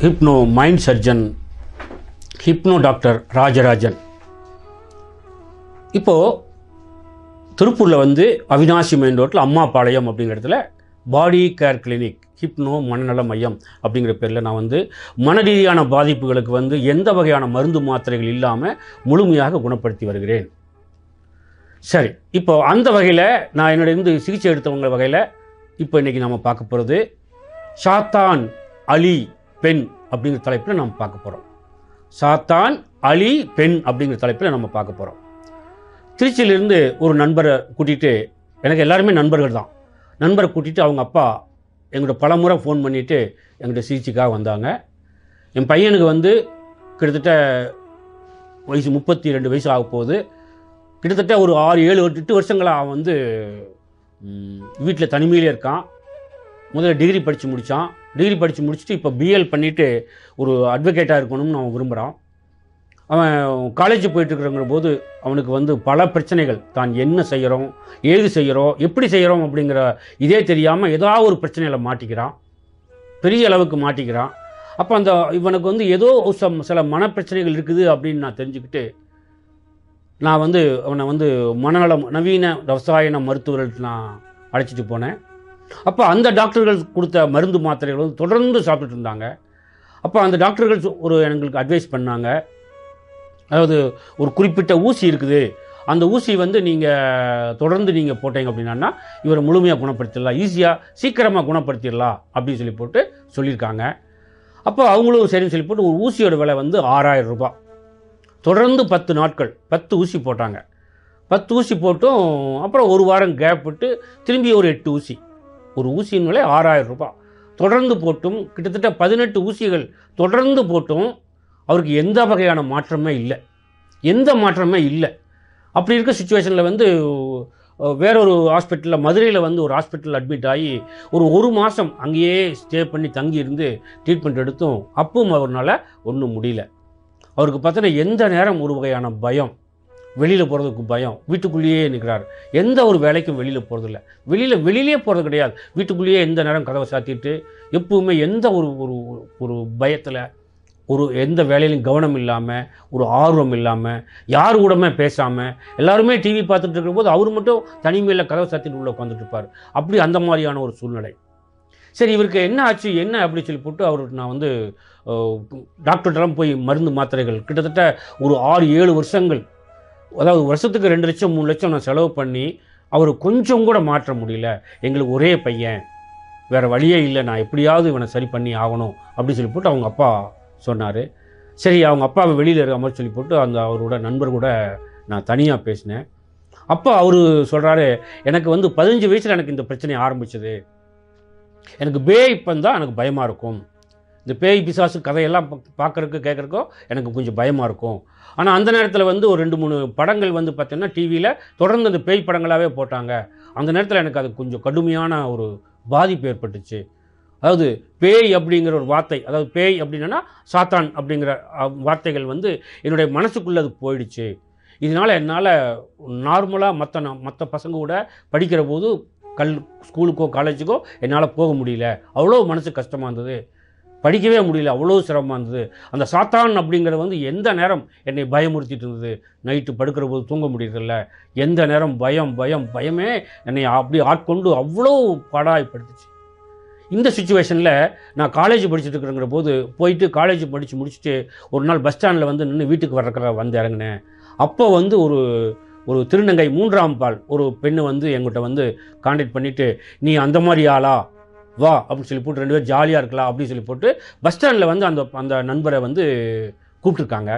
Hypno mind surgeon hypno doctor Rajarajan இப்போது திருப்பூரில் வந்து அவினாசி மெயின் ரோட்டில் அம்மாபாளையம் அப்படிங்கிற இடத்துல பாடி கேர் கிளினிக் ஹிப்னோ மனநல மையம் அப்படிங்கிற பேரில் நான் வந்து மன ரீதியான பாதிப்புகளுக்கு வந்து எந்த வகையான மருந்து மாத்திரைகள் இல்லாமல் முழுமையாக குணப்படுத்தி வருகிறேன். சரி இப்போ அந்த வகையில் நான் என்னோட இருந்து சிகிச்சை எடுத்தவங்க வகையில் இப்போ இன்றைக்கி நம்ம பார்க்க போகிறது சாத்தான் அலி பெண் அப்படிங்கிற தலைப்பில் நம்ம பார்க்க போகிறோம் சாத்தான் அலி பெண் அப்படிங்கிற தலைப்பில் நம்ம பார்க்க போகிறோம் திருச்சியிலிருந்து ஒரு நண்பரை கூட்டிகிட்டு எனக்கு எல்லாருமே நண்பர்கள் தான். நண்பரை கூட்டிகிட்டு அவங்க அப்பா எங்கள்கிட்ட பல முறை ஃபோன் பண்ணிவிட்டு எங்கள்கிட்ட சிகிச்சைக்காக வந்தாங்க. என் பையனுக்கு வந்து கிட்டத்தட்ட வயசு முப்பத்தி ரெண்டு வயசு ஆக போகுது. கிட்டத்தட்ட ஒரு ஆறு ஏழு எட்டு வருஷங்களாக அவன் வந்து வீட்டில் தனிமையிலே இருக்கான். முதல்ல டிகிரி படித்து முடித்தான் டிகிரி படித்து முடிச்சுட்டு இப்போ பிஎல் பண்ணிவிட்டு ஒரு அட்வொகேட்டாக இருக்கணும்னு அவன் விரும்புகிறான் அவன் காலேஜ் போயிட்டுருக்குறங்கிற போது அவனுக்கு வந்து பல பிரச்சனைகள். தான் என்ன செய்கிறோம் ஏது செய்கிறோம் எப்படி செய்கிறோம் அப்படிங்கிற இதே தெரியாமல் ஏதாவது ஒரு பிரச்சனையில் மாட்டிக்கிறான். பெரிய அளவுக்கு மாட்டிக்கிறான். அப்போ அந்த இவனுக்கு வந்து ஏதோ சம் சில மனப்பிரச்சனைகள் இருக்குது அப்படின்னு நான் தெரிஞ்சுக்கிட்டு நான் வந்து அவனை வந்து மனநலம் நவீன ரசாயன மருத்துவர்கள் நான் அழைச்சிட்டு போனேன். அப்போ அந்த டாக்டர்கள் கொடுத்த மருந்து மாத்திரைகள் வந்து தொடர்ந்து சாப்பிட்டுட்டு இருந்தாங்க. அப்போ அந்த டாக்டர்கள் ஒரு எங்களுக்கு அட்வைஸ் பண்ணாங்க. அதாவது ஒரு குறிப்பிட்ட ஊசி இருக்குது. அந்த ஊசி வந்து நீங்கள் தொடர்ந்து நீங்கள் போட்டீங்க அப்படின்னா இவரை முழுமையாக குணப்படுத்திடலாம். ஈஸியாக சீக்கிரமாக குணப்படுத்திடலாம் அப்படின்னு சொல்லி போட்டு சொல்லியிருக்காங்க. அப்போ அவங்களும் சரின்னு சொல்லி போட்டு ஒரு ஊசியோட விலை வந்து ஆறாயிரம் ரூபாய். தொடர்ந்து பத்து நாட்கள் பத்து ஊசி போட்டாங்க. பத்து ஊசி போட்டும் அப்புறம் ஒரு வாரம் கேப் விட்டு திரும்பி ஒரு எட்டு ஊசி. ஒரு ஊசியின் விலை ஆறாயிரம் ரூபாய். தொடர்ந்து போட்டும் கிட்டத்தட்ட பதினெட்டு ஊசிகள் தொடர்ந்து போட்டும் அவருக்கு எந்த வகையான மாற்றமே இல்லை. எந்த மாற்றமே இல்லை. அப்படி இருக்க சுச்சுவேஷனில் வந்து வேறொரு ஹாஸ்பிட்டலில் மதுரையில் வந்து ஒரு ஹாஸ்பிட்டலில் அட்மிட் ஆகி ஒரு ஒரு மாதம் அங்கேயே ஸ்டே பண்ணி தங்கி இருந்து ட்ரீட்மெண்ட் எடுத்தும் அப்பவும் அவர்னால் ஒன்றும் முடியல. அவருக்கு பார்த்தோன்னா எந்த நேரம் ஒரு வகையான பயம் வெளியில் போகிறதுக்கு பயம் வீட்டுக்குள்ளேயே நிற்கிறார் எந்த ஒரு வேலைக்கும் வெளியில் போகிறதில்ல வெளியில் வெளியிலே போகிறது கிடையாது. வீட்டுக்குள்ளேயே எந்த நேரம் கதவை சாத்திட்டு எப்பவுமே எந்த ஒரு ஒரு ஒரு பயத்தில் ஒரு எந்த வேலையிலும் கவனம் இல்லாமல் ஒரு ஆர்வம் இல்லாமல் யார் கூடமே பேசாமல் எல்லாருமே டிவி பார்த்துட்டு இருக்கும்போது அவர் மட்டும் தனிமையில் கதவை சாத்திட்டு உள்ளே உட்காந்துட்டு இருப்பார். அப்படி அந்த மாதிரியான ஒரு சூழ்நிலை. சரி இவருக்கு என்ன ஆச்சு என்ன அப்படி சொல்லி போட்டு அவருக்கு நான் வந்து டாக்டர்கிட்டலாம் போய் மருந்து மாத்திரைகள் கிட்டத்தட்ட ஒரு ஆறு ஏழு வருஷங்கள் அதாவது வருஷத்துக்கு ரெண்டு லட்சம் மூணு லட்சம் நான் செலவு பண்ணி அவர் கொஞ்சம் கூட மாற்ற முடியல. எங்களுக்கு ஒரே பையன். வேறு வழியே இல்லை நான் எப்படியாவது இவனை சரி பண்ணி ஆகணும் அப்படின்னு சொல்லி போட்டு அவங்க அப்பா சொன்னார். சரி அவங்க அப்பாவை வெளியில் இருக்க மாதிரி சொல்லி போட்டு அந்த அவரோட நண்பர் கூட நான் தனியாக பேசினேன். அப்போ அவர் சொல்கிறாரு எனக்கு வந்து பதினஞ்சு வயசில் எனக்கு இந்த பிரச்சனை ஆரம்பிச்சது. எனக்கு பேய் இப்போ தான் எனக்கு பயமாக இருக்கும். இந்த பேய் பிசாசு கதையெல்லாம் பார்க்குறக்கு கேட்குறக்கோ எனக்கு கொஞ்சம் பயமாக இருக்கும். ஆனால் அந்த நேரத்தில் வந்து ஒரு ரெண்டு மூணு படங்கள் வந்து பார்த்தீங்கன்னா டிவியில் தொடர்ந்து அந்த பேய் படங்களாகவே போட்டாங்க. அந்த நேரத்தில் எனக்கு அது கொஞ்சம் கடுமையான ஒரு பாதிப்பு ஏற்பட்டுச்சு. அதாவது பேய் அப்படிங்கிற ஒரு வார்த்தை அதாவது பேய் அப்படின்னா சாத்தான் அப்படிங்கிற வார்த்தைகள் வந்து என்னுடைய மனசுக்குள்ளே அது போயிடுச்சு. இதனால் என்னால் நார்மலாக மற்ற மற்ற பசங்க கூட படிக்கிற போது கல் ஸ்கூலுக்கோ காலேஜுக்கோ என்னால் போக முடியல. அவ்வளோ மனசு கஷ்டமாக இருந்தது. படிக்கவே முடியல. அவ்வளோ சிரமமாக இருந்தது. அந்த சாத்தான் அப்படிங்கிறது வந்து எந்த நேரம் என்னை பயமுறுத்திட்டு இருந்தது? நைட்டு படுக்கிற போது தூங்க முடியறதில்ல. எந்த நேரம் பயம் பயம் பயமே என்னை அப்படி ஆட்கொண்டு அவ்வளோ பாடாய்ப்படுத்துச்சு. இந்த சுச்சுவேஷனில் நான் காலேஜ் படிச்சுட்டு இருக்கிறங்கிற போது போயிட்டு காலேஜ் படித்து முடிச்சுட்டு ஒரு நாள் பஸ் ஸ்டாண்டில் வந்து நின்று வீட்டுக்கு வர்றக்கிற வந்து இறங்கினேன். அப்போ வந்து ஒரு ஒரு திருநங்கை மூன்றாம் பால் ஒரு பெண்ணு வந்து எங்கிட்ட வந்து காண்டாக்ட் பண்ணிவிட்டு நீ அந்த மாதிரி ஆளா? வா அப்படின்னு சொல்லி போட்டு ரெண்டு பேரும் ஜாலியாக இருக்கலாம் அப்படின்னு சொல்லி போட்டு பஸ் ஸ்டாண்டில் வந்து அந்த அந்த நண்பரை வந்து கூப்பிட்ருக்காங்க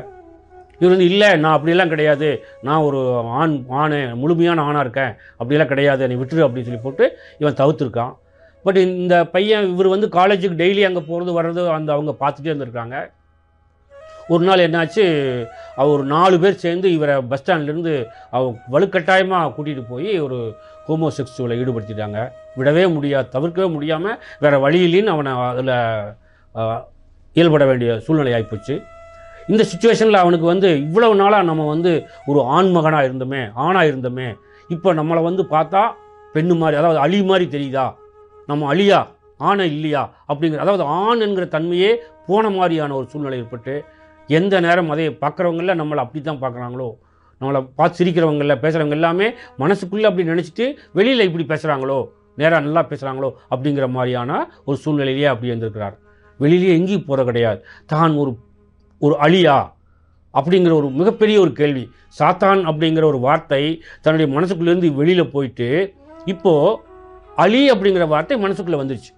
இவர் வந்து இல்லை நான் அப்படியெல்லாம் கிடையாது. நான் ஒரு ஆண் ஆணு முழுமையான ஆணாக இருக்கேன். அப்படியெல்லாம் கிடையாது. நீ விட்டுரு அப்படின்னு சொல்லி போட்டு இவன் தவிர்த்துருக்கான் பட் இந்த பையன் இவர் வந்து காலேஜுக்கு டெய்லி அங்கே போகிறது வர்றது அந்த அவங்க பார்த்துட்டே இருந்திருக்காங்க. ஒரு நாள் என்னாச்சு அவர் நாலு பேர் சேர்ந்து இவரை பஸ் ஸ்டாண்ட்லேருந்து அவ வலுக்கட்டாயமாக கூட்டிகிட்டு போய் ஒரு ஹோமோசெக்சுவலை ஈடுபடுத்திட்டாங்க. விடவே முடியாது தவிர்க்கவே முடியாமல் வேறு வழியிலின்னு அவனை அதில் இயல்பட வேண்டிய சூழ்நிலை ஆகிப்போச்சு இந்த சுச்சுவேஷனில் அவனுக்கு வந்து இவ்வளவு நாளாக நம்ம வந்து ஒரு ஆண் மகனாக இருந்தோமே ஆணாக இருந்தோமே இப்போ நம்மளை வந்து பார்த்தா பெண்ணு மாதிரி அதாவது அழி மாதிரி தெரியுதா? நம்ம அழியா ஆணை இல்லையா அப்படிங்கிற அதாவது ஆண் என்கிற தன்மையே போன மாதிரியான ஒரு சூழ்நிலை ஏற்பட்டு எந்த நேரம் அதை பார்க்குறவங்கள நம்மளை அப்படி தான் பார்க்குறாங்களோ? நம்மளை பார்த்து சிரிக்கிறவங்கள பேசுகிறவங்க எல்லாமே மனசுக்குள்ளே அப்படி நினச்சிட்டு வெளியில் இப்படி பேசுகிறாங்களோ நேராக நல்லா பேசுகிறாங்களோ அப்படிங்கிற மாதிரியான ஒரு சூழ்நிலையிலேயே அப்படி இருந்திருக்கிறார். வெளியிலேயே எங்கேயும் போகிற கிடையாது. தான் ஒரு ஒரு அழியா அப்படிங்கிற ஒரு மிகப்பெரிய ஒரு கேள்வி. சாத்தான் அப்படிங்கிற ஒரு வார்த்தை தன்னுடைய மனசுக்குள்ளேருந்து வெளியில் போயிட்டு இப்போது அலி அப்படிங்கிற வார்த்தை மனசுக்குள்ளே வந்துருச்சு.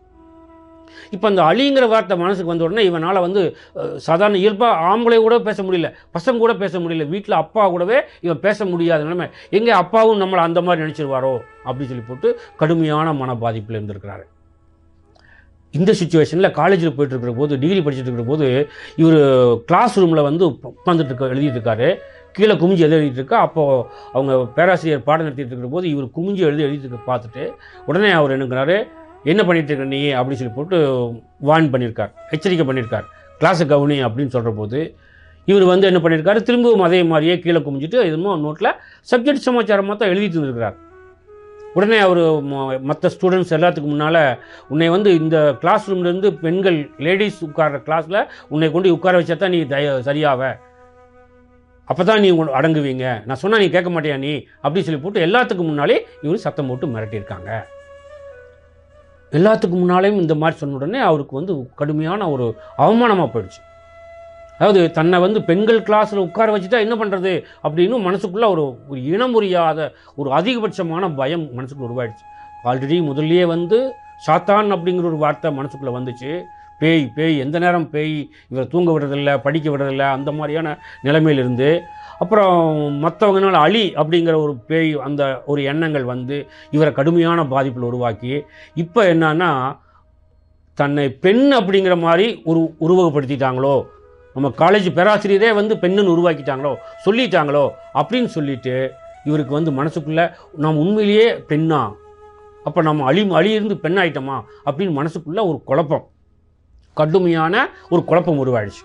இப்போ அந்த அழிங்கிற வார்த்தை மனசுக்கு வந்த உடனே இவனால் வந்து சாதாரண இயல்பாக ஆம்பளை கூட பேச முடியல பசங்க கூட பேச முடியல வீட்டில் அப்பா கூடவே இவன் பேச முடியாத நிலைமை. எங்கே அப்பாவும் நம்மளை அந்த மாதிரி நினச்சிருவாரோ? அப்படின்னு சொல்லி போட்டு கடுமையான மன பாதிப்பில் இருந்திருக்கிறாரு. இந்த சுச்சுவேஷனில் காலேஜில் போயிட்டு இருக்கிற போது டிகிரி படிச்சுட்டு இருக்கிற போது இவர் கிளாஸ் ரூமில் வந்து உட்காந்துட்டு இருக்க எழுதிட்டு இருக்காரு. கீழே குமிஞ்சு எழுதி எழுதிட்டு இருக்கா அப்போது அவங்க பேராசிரியர் பாடம் நடத்திட்டு இருக்கிற போது இவர் குமிஞ்சு எழுதி எழுதிட்டு பார்த்துட்டு உடனே அவர் என்னங்கிறாரு என்ன பண்ணிட்டு இருக்க நீ? அப்படின்னு சொல்லி போட்டு வார்ன் பண்ணியிருக்கார் எச்சரிக்கை பண்ணியிருக்கார் கிளாஸை கவனி அப்படின்னு சொல்கிற போது இவர் வந்து என்ன பண்ணியிருக்காரு திரும்பவும் அதே மாதிரியே கீழே குமிஞ்சிட்டு எதுமோ நோட்டில் சப்ஜெக்ட் சமாச்சாரமாக தான் எழுதிட்டு இருந்திருக்கிறார் உடனே அவர் மற்ற ஸ்டூடெண்ட்ஸ் எல்லாத்துக்கு முன்னால் உன்னை வந்து இந்த கிளாஸ் ரூம்லேருந்து பெண்கள் லேடிஸ் உட்கார்ற கிளாஸில் உன்னை கொண்டு உட்கார வச்சா தான் நீ தய சரியாவே. அப்போ தான் நீ உங்களுக்கு அடங்குவீங்க. நான் சொன்னால் நீ கேட்க மாட்டியா நீ? அப்படி சொல்லி போட்டு எல்லாத்துக்கும் முன்னாலே இவர் சத்தம் போட்டு மிரட்டியிருக்காங்க. எல்லாத்துக்கும் முன்னாலேயும் இந்த மாதிரி சொன்ன உடனே அவருக்கு வந்து கடுமையான ஒரு அவமானமாக போயிடுச்சு. அதாவது தன்னை வந்து பெண்கள் கிளாஸில் உட்கார வச்சுட்டா என்ன பண்ணுறது அப்படின்னு மனசுக்குள்ளே ஒரு ஒரு இனம் புரியாத ஒரு அதிகபட்சமான பயம் மனசுக்குள்ள உருவாயிடுச்சு. ஆல்ரெடி முதல்லயே வந்து சாத்தான் அப்படிங்கிற ஒரு வார்த்தை மனசுக்குள்ளே வந்துச்சு. பேய் பேய் எந்த நேரம் பேய் இவரை தூங்க விடுறதில்ல படிக்க விடுறதில்ல அந்த மாதிரியான நிலைமையிலிருந்து அப்புறம் மற்றவங்கனால அலி அப்படிங்கிற ஒரு பேய் அந்த ஒரு எண்ணங்கள் வந்து இவரை கடுமையான பாதிப்பில் உருவாக்கி இப்போ என்னன்னா தன்னை பெண் அப்படிங்கிற மாதிரி ஒரு உருவகப்படுத்திட்டாங்களோ நம்ம காலேஜ் பேராசிரியரே வந்து பெண்ணுன்னு உருவாக்கிட்டாங்களோ சொல்லிட்டாங்களோ அப்படின்னு சொல்லிட்டு இவருக்கு வந்து மனசுக்குள்ளே நாம் உண்மையிலேயே பெண்ணா? அப்போ நம்ம அழி அழி இருந்து பெண்ணாயிட்டோமா? அப்படின்னு மனசுக்குள்ளே ஒரு குழப்பம். கடுமையான ஒரு குழப்பம் உருவாயிடுச்சு.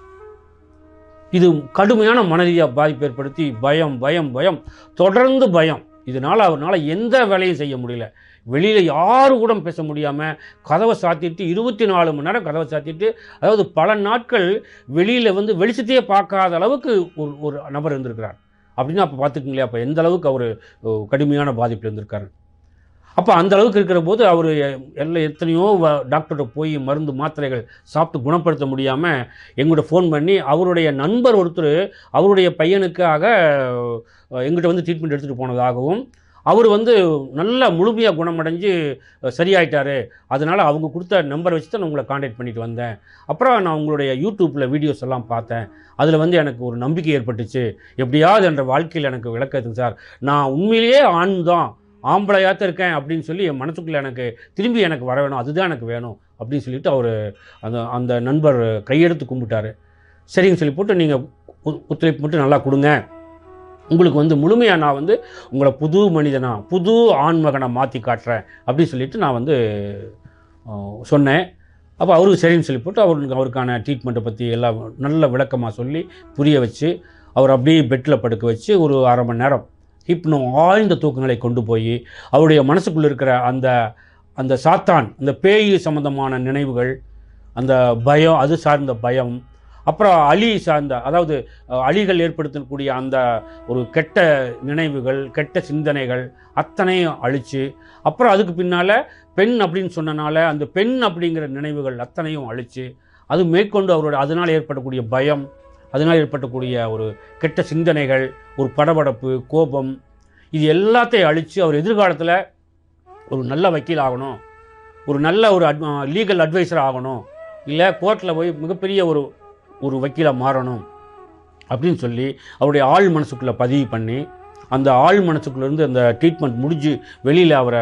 இது கடுமையான மனரீதியாக பாதிப்பு ஏற்படுத்தி பயம் பயம் பயம் தொடர்ந்து பயம். இதனால் அவரால் எந்த வேலையும் செய்ய முடியல. வெளியில் யாரு கூட பேச முடியாமல் கதவை சாத்திட்டு இருபத்தி நாலு மணி நேரம் கதவை சாத்திட்டு அதாவது பல நாட்கள் வெளியில் வந்து வெளிச்சத்தையே பார்க்காத அளவுக்கு ஒரு ஒரு நபர் இருந்திருக்கிறார். அப்படின்னா அப்போ பார்த்துக்குங்களே அப்போ எந்த அளவுக்கு அவர் கடுமையான பாதிப்பில் இருந்திருக்காரு? அப்போ அந்த அளவுக்கு இருக்கிற போது அவர் எல்லாம் எத்தனையோ டாக்டர்கிட்ட போய் மருந்து மாத்திரைகள் சாப்பிட்டு குணப்படுத்த முடியாமல் எங்கள்கிட்ட ஃபோன் பண்ணி அவருடைய நண்பர் ஒருத்தர் அவருடைய பையனுக்காக எங்கிட்ட வந்து ட்ரீட்மெண்ட் எடுத்துகிட்டு போனதாகவும் அவர் வந்து நல்லா முழுமையாக குணமடைஞ்சு சரியாயிட்டார் சரியாயிட்டாரு. அதனால் அவங்க கொடுத்த நம்பரை வச்சு தான் நான் உங்களை காண்டாக்ட் பண்ணிட்டு வந்தேன். அப்புறம் நான் உங்களுடைய யூடியூப்பில் வீடியோஸ் எல்லாம் பார்த்தேன். அதில் வந்து எனக்கு ஒரு நம்பிக்கை ஏற்பட்டுச்சு. எப்படியாவது என்ற வாழ்க்கையில் எனக்கு விளக்கத்துக்கு சார் நான் உண்மையிலேயே ஆண் தான். ஆம்பளையாத்த இருக்கேன் அப்படின்னு சொல்லி என் மனசுக்குள்ளே எனக்கு திரும்பி எனக்கு வர வேணும் அதுதான் எனக்கு வேணும் அப்படின்னு சொல்லிட்டு அவர் அந்த அந்த நண்பர் கையெடுத்து கும்பிட்டாரு. சரின்னு சொல்லி போட்டு நீங்கள் ஒத்துழைப்பு மட்டும் நல்லா கொடுங்க. உங்களுக்கு வந்து முழுமையாக நான் வந்து உங்களை புது மனிதனா புது ஆண்மகனை மாற்றி காட்டுறேன் அப்படின்னு சொல்லிட்டு நான் வந்து சொன்னேன். அப்போ அவருக்கு சரின்னு சொல்லி போட்டு அவருக்கு அவருக்கான ட்ரீட்மெண்ட்டை பற்றி எல்லாம் நல்ல விளக்கமாக சொல்லி புரிய வச்சு அவர் அப்படியே பெட்டில் படுக்க வச்சு ஒரு அரை மணி நேரம் ஹிப்னோ ஆழ்ந்த தூக்கங்களை கொண்டு போய் அவருடைய மனசுக்குள்ளே இருக்கிற அந்த அந்த சாத்தான் அந்த பேய் சம்பந்தமான நினைவுகள் அந்த பயம் அது சார்ந்த பயம் அப்புறம் அலி சார்ந்த அதாவது அலிகள் ஏற்படுத்தக்கூடிய அந்த ஒரு கெட்ட நினைவுகள் கெட்ட சிந்தனைகள் அத்தனையும் அழிச்சு அப்புறம் அதுக்கு பின்னால் பெண் அப்படின்னு சொன்னனால அந்த பெண் அப்படிங்கிற நினைவுகள் அத்தனையும் அழிச்சு அது மேற்கொண்டு அவரோட அதனால் ஏற்படக்கூடிய பயம் அதனால் ஏற்படக்கூடிய ஒரு கெட்ட சிந்தனைகள் ஒரு படபடப்பு கோபம் இது எல்லாத்தையும் அழித்து அவர் எதிர்காலத்தில் ஒரு நல்ல வக்கீல் ஆகணும். ஒரு நல்ல ஒரு அட் லீகல் அட்வைசர் ஆகணும். இல்லை கோர்ட்டில் போய் மிகப்பெரிய ஒரு ஒரு வக்கீலாக மாறணும் அப்படின்னு சொல்லி அவருடைய ஆள் மனசுக்குள்ளே பதிவு பண்ணி அந்த ஆள் மனசுக்குள்ளேருந்து அந்த ட்ரீட்மெண்ட் முடிஞ்சு வெளியில் அவரை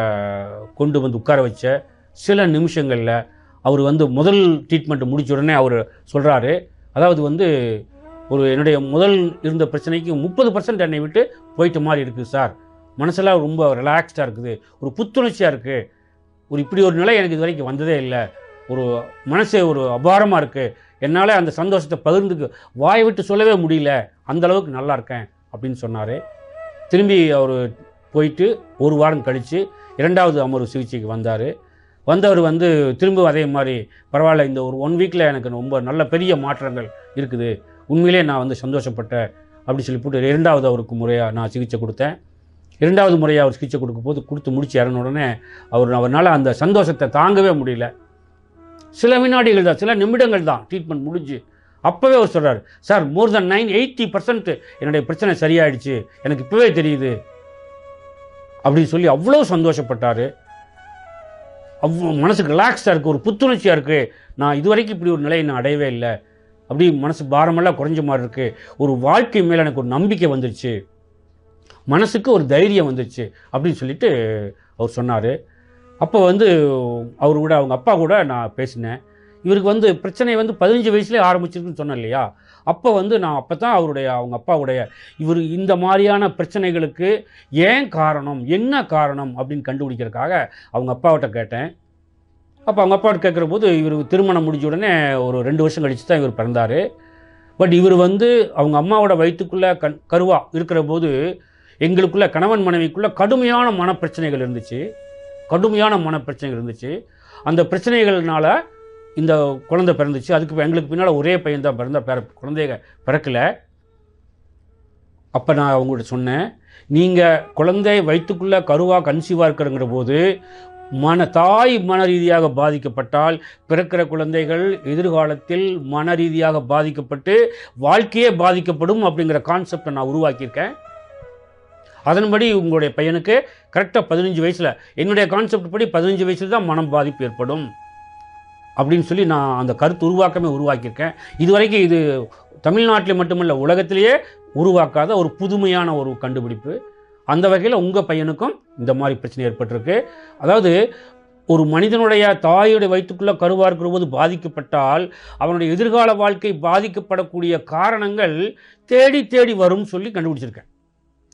கொண்டு வந்து உட்கார வச்ச சில நிமிஷங்களில் அவர் வந்து முதல் ட்ரீட்மெண்ட் முடிச்ச உடனே அவர் சொல்கிறாரு அதாவது வந்து ஒரு என்னுடைய முதல் இருந்த பிரச்சனைக்கு முப்பது பர்சன்ட் என்னை விட்டு போயிட்டு மாதிரி இருக்குது சார். மனசெல்லாம் ரொம்ப ரிலாக்ஸ்டாக இருக்குது. ஒரு புத்துணர்ச்சியாக இருக்குது ஒரு இப்படி ஒரு நிலை எனக்கு இது வரைக்கும் வந்ததே இல்லை. ஒரு மனசே ஒரு அபாரமாக இருக்குது என்னால் அந்த சந்தோஷத்தை பகிர்ந்துக்கு வாய் விட்டு சொல்லவே முடியல. அந்த அளவுக்கு நல்லா இருக்கேன் அப்படின்னு சொன்னார். திரும்பி அவர் போயிட்டு ஒரு வாரம் கழித்து இரண்டாவது அமர்வு சிகிச்சைக்கு வந்தார். வந்தவர் வந்து திரும்ப அதே மாதிரி பரவாயில்ல இந்த ஒரு ஒன் வீக்கில் எனக்கு ரொம்ப நல்ல பெரிய மாற்றங்கள் இருக்குது. உண்மையிலே நான் வந்து சந்தோஷப்பட்டேன் அப்படி சொல்லி போட்டு இரண்டாவது அவருக்கு முறையாக நான் சிகிச்சை கொடுத்தேன். இரண்டாவது முறையாக அவர் சிகிச்சை கொடுக்கும் போது கொடுத்து முடிச்சு இறங்கின உடனே அவர் அவரால் அந்த சந்தோஷத்தை தாங்கவே முடியல. சில வினாடிகள் தான் சில நிமிடங்கள் தான் ட்ரீட்மெண்ட் முடிஞ்சு அப்போவே அவர் சொல்கிறார் sir more than nine eighty percent என்னுடைய பிரச்சனை சரியாயிடுச்சு எனக்கு இப்போவே தெரியுது. அப்படின்னு சொல்லி அவ்வளோ சந்தோஷப்பட்டார். அவ்வளோ மனசுக்கு ரிலாக்ஸாக இருக்குது ஒரு புத்துணர்ச்சியாக இருக்குது நான் இதுவரைக்கும் இப்படி ஒரு நிலையை நான் அடையவே இல்லை. அப்படி மனசு பாரமெல்லாம் குறைஞ்ச மாதிரி இருக்குது ஒரு வாழ்க்கை மேலே எனக்கு ஒரு நம்பிக்கை வந்துருச்சு. மனசுக்கு ஒரு தைரியம் வந்துருச்சு அப்படின்னு சொல்லிட்டு அவர் சொன்னார். அப்போ வந்து அவர் கூட அவங்க அப்பா கூட நான் பேசினேன். இவருக்கு வந்து பிரச்சனை வந்து பதினஞ்சு வயசுலேயே ஆரம்பிச்சிருக்குன்னு சொன்னேன் இல்லையா? அப்போ வந்து நான் அப்போ தான் அவருடைய அவங்க அப்பாவுடைய இவர் இந்த மாதிரியான பிரச்சனைகளுக்கு ஏன் காரணம் என்ன காரணம் அப்படின்னு கண்டுபிடிக்கிறதுக்காக அவங்க அப்பாவிட்ட கேட்டேன். அப்போ அவங்க அப்பா கேட்குற போது இவர் திருமணம் முடிஞ்ச உடனே ஒரு ரெண்டு வருஷம் கழிச்சு தான் இவர் பிறந்தார். பட் இவர் வந்து அவங்க அம்மாவோட வயிற்றுக்குள்ளே கண் கருவா இருக்கிற போது எங்களுக்குள்ள கணவன் மனைவிக்குள்ளே கடுமையான மனப்பிரச்சனைகள் இருந்துச்சு. கடுமையான மனப்பிரச்சனைகள் இருந்துச்சு. அந்த பிரச்சனைகள்னால இந்த குழந்தை பிறந்துச்சு. அதுக்கு எங்களுக்கு பின்னால் ஒரே பையன் தான் பிறந்த பிற குழந்தைக பிறக்கல. அப்போ நான் அவங்கள்ட்ட சொன்னேன் நீங்கள் குழந்தை வயிற்றுக்குள்ளே கருவாக கன்சீவாக இருக்கிறங்கிற போது மன தாய் மன ரீதியாக பாதிக்கப்பட்டால் பிறக்கிற குழந்தைகள் எதிர்காலத்தில் மன ரீதியாக பாதிக்கப்பட்டு வாழ்க்கையே பாதிக்கப்படும் அப்படிங்கிற கான்செப்டை நான் உருவாக்கியிருக்கேன். அதன்படி உங்களுடைய பையனுக்கு கரெக்டாக பதினஞ்சு வயசில் என்னுடைய கான்செப்ட் படி பதினஞ்சு வயசில் தான் மனம் பாதிப்பு ஏற்படும். அப்படின்னு சொல்லி நான் அந்த கருத்து உருவாக்கமே உருவாக்கியிருக்கேன். இதுவரைக்கும் இது தமிழ்நாட்டில் மட்டுமல்ல உலகத்திலேயே உருவாக்காத ஒரு புதுமையான ஒரு கண்டுபிடிப்பு. அந்த வகையில் உங்கள் பையனுக்கும் இந்த மாதிரி பிரச்சனை ஏற்பட்டிருக்கு. அதாவது ஒரு மனிதனுடைய தாயுடைய வயிற்றுக்குள்ளே கருவாக இருக்கிறபோது பாதிக்கப்பட்டால் அவனுடைய எதிர்கால வாழ்க்கை பாதிக்கப்படக்கூடிய காரணங்கள் தேடி தேடி வரும் சொல்லி கண்டுபிடிச்சிருக்கேன்.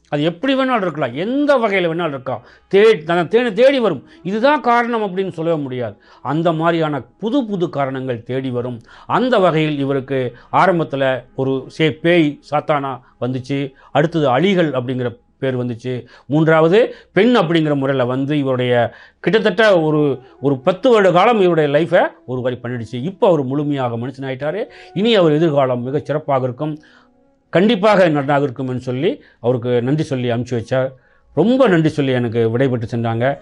அது எப்படி வேணாலும் இருக்கலாம். எந்த வகையில் வேணாலும் இருக்கலாம். தே தேடி தேடி வரும். இதுதான் காரணம் அப்படின்னு சொல்லவே முடியாது. அந்த மாதிரியான புது புது காரணங்கள் தேடி வரும். அந்த வகையில் இவருக்கு ஆரம்பத்தில் ஒரு சே பேய் சாத்தானா வந்துச்சு. அடுத்தது அழிகள் அப்படிங்கிற பேர் வந்துச்சு. மூன்றாவது பெண் அப்படிங்கிற முறையில் வந்து இவருடைய கிட்டத்தட்ட ஒரு ஒரு பத்து வருட காலம் இவருடைய லைஃப்பை ஒரு வரி பண்ணிடுச்சு. இப்போ அவர் முழுமையாக மனுஷனாயிட்டாரு. இனி அவர் எதிர்காலம் மிகச் சிறப்பாக இருக்கும். கண்டிப்பாக நன்றாக இருக்கும்னு சொல்லி அவருக்கு நன்றி சொல்லி அனுப்பிச்சி வச்சார். ரொம்ப நன்றி சொல்லி எனக்கு விடைபெற்று சென்றாங்க.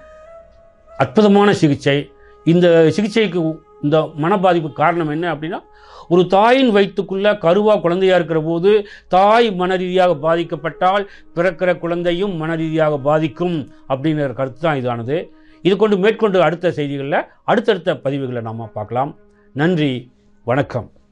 அற்புதமான சிகிச்சை. இந்த சிகிச்சைக்கு இந்த மனப்பாதிப்பு காரணம் என்ன அப்படின்னா ஒரு தாயின் வயிற்றுக்குள்ள கருவா குழந்தையா இருக்கிற போது தாய் மன ரீதியாக பாதிக்கப்பட்டால் பிறக்கிற குழந்தையும் மன ரீதியாக பாதிக்கும் அப்படிங்கிற கருத்து தான் இதானது. இது கொண்டு மேற்கொண்டு அடுத்த செய்திகளில் அடுத்தடுத்த பதிவுகளை நாம் பார்க்கலாம். நன்றி வணக்கம்.